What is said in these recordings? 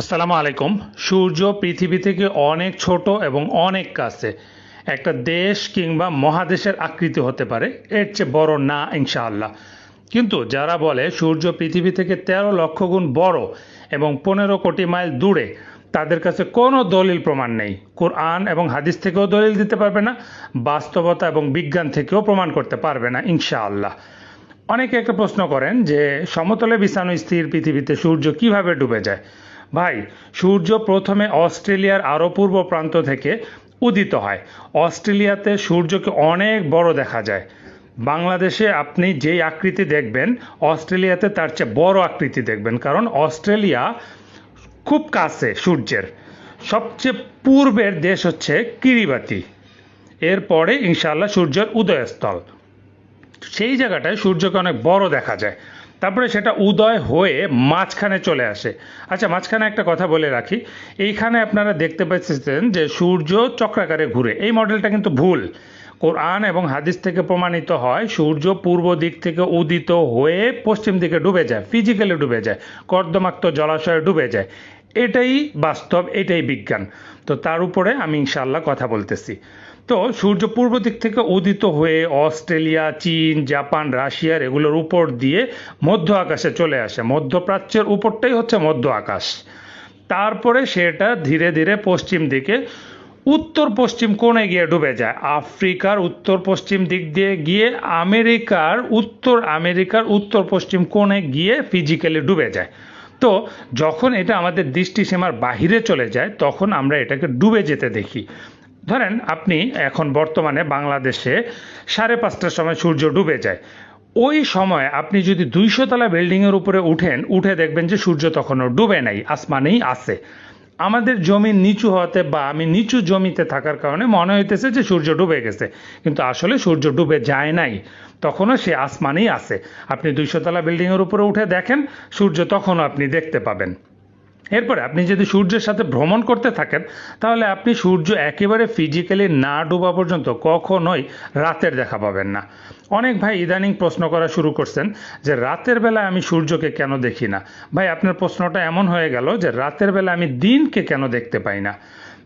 আসসালামু আলাইকুম। সূর্য পৃথিবী থেকে অনেক ছোট এবং অনেক কাছে। একটা দেশ কিংবা মহাদেশের আকৃতি হতে পারে। এর চেয়ে বড় না, ইনশাআল্লাহ। কিন্তু যারা বলে সূর্য পৃথিবী থেকে তেরো লক্ষ গুণ বড় এবং পনেরো কোটি মাইল দূরে, তাদের কাছে কোনো দলিল প্রমাণ নেই। কোরআন এবং হাদিস থেকেও দলিল দিতে পারবে না, বাস্তবতা এবং বিজ্ঞান থেকেও প্রমাণ করতে পারবে না, ইনশাআল্লাহ। অনেকে একটা প্রশ্ন করেন যে, সমতলে বিছানো স্থির পৃথিবীতে সূর্য কীভাবে ডুবে যায়? ভাই, সূর্য প্রথমে অস্ট্রেলিয়ার আরও পূর্ব প্রান্ত থেকে উদিত হয়। অস্ট্রেলিয়াতে সূর্যকে অনেক বড় দেখা যায়। বাংলাদেশে আপনি যেই আকৃতি দেখবেন, অস্ট্রেলিয়াতে তার চেয়ে বড় আকৃতি দেখবেন। কারণ অস্ট্রেলিয়া খুব কাছে সূর্যের। সবচেয়ে পূর্বের দেশ হচ্ছে কিরিবাতি। এরপরে ইনশাল্লাহ সূর্যের উদয়স্থল। সেই জায়গাটায় সূর্যকে অনেক বড় দেখা যায়। তারপরে সেটা উদয় হয়ে মাঝখানে চলে আসে। আচ্ছা মাঝখানে একটা কথা বলে রাখি। এইখানে আপনারা দেখতে পাচ্ছেন যে সূর্য চক্রাকারে ঘুরে। এই মডেলটা কিন্তু ভুল। কোরআন এবং হাদিস থেকে প্রমাণিত হয়, সূর্য পূর্ব দিক থেকে উদিত হয়ে পশ্চিম দিকে ডুবে যায় ফিজিক্যালি ডুবে যায়, কর্দমাক্ত জলাশয়ে ডুবে যায়। এটাই বাস্তব, এটাই বিজ্ঞান। তো তার উপরে আমি ইনশাল্লাহ কথা বলতেছি। তো সূর্য পূর্ব দিক থেকে উদিত হয়ে অস্ট্রেলিয়া, চীন, জাপান রাশিয়ার এগুলোর উপর দিয়ে মধ্য আকাশে চলে আসে। মধ্যপ্রাচ্যের উপরটাই হচ্ছে মধ্য আকাশ। তারপরে সেটা ধীরে ধীরে পশ্চিম দিকে, উত্তর পশ্চিম কোণে গিয়ে ডুবে যায়। আফ্রিকার উত্তর পশ্চিম দিক দিয়ে গিয়ে আমেরিকার উত্তর আমেরিকার উত্তর পশ্চিম কোণে গিয়ে ফিজিক্যালি ডুবে যায়। তো যখন এটা আমাদের দৃষ্টিসীমার বাহিরে চলে যায়, তখন আমরা এটাকে ডুবে যেতে দেখি। ধরেন আপনি এখন বর্তমানে বাংলাদেশে সাড়ে পাঁচটার সময় সূর্য ডুবে যায়। ওই সময় আপনি যদি দুইশো তলা বিল্ডিংয়ের উপরে উঠেন, উঠে দেখবেন যে সূর্য তখনও ডুবে নাই, আসমানেই আছে। আমাদের জমি নিচু হতে বা আমি নিচু জমিতে থাকার কারণে মনে হইতেছে যে সূর্য ডুবে গেছে। কিন্তু আসলে সূর্য ডুবে যায় নাই। তখনও সে আসমানেই আছে। আপনি দুইশো তলা বিল্ডিংয়ের উপরে উঠে দেখেন, সূর্য তখনও আপনি দেখতে পাবেন। এরপরে আপনি যদি সূর্যের সাথে ভ্রমণ করতে থাকেন, তাহলে আপনি সূর্য একেবারে ফিজিক্যালি না ডোবা পর্যন্ত কখনোই রাতের দেখা পাবেন না। অনেক ভাই ইদানিং প্রশ্ন করা শুরু করছেন যে রাতের বেলা আমি সূর্যকে কেন দেখি না? ভাই, আপনার প্রশ্নটা এমন হয়ে গেল যে রাতের বেলা আমি দিনকে কেন দেখতে পাই না?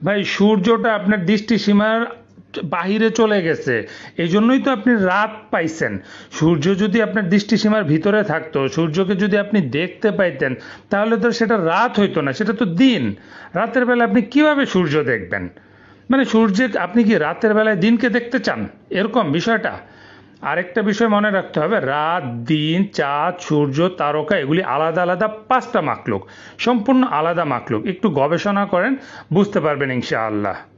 ভাই, সূর্যটা আপনার দৃষ্টিসীমার বাহিরে চলে গেছে। এই জন্যই তো আপনি রাত পাইছেন। সূর্য যদি আপনার দৃষ্টিসীমার ভিতরে থাকতো, সূর্যকে যদি আপনি দেখতে পাইতেন, তাহলে তো সেটা রাত হইতো না, সেটা তো দিন। রাতের বেলা আপনি কীভাবে সূর্য দেখবেন? মানে সূর্যের, আপনি কি রাতের বেলায় দিনকে দেখতে চান? এরকম বিষয়টা। আরেকটা বিষয় মনে রাখতে হবে, রাত, দিন, চাঁদ, সূর্য, তারকা, এগুলি আলাদা আলাদা পাঁচটা মাকলুক সম্পূর্ণ আলাদা মাকলুক একটু গবেষণা করেন, বুঝতে পারবেন ইনশাআল্লাহ।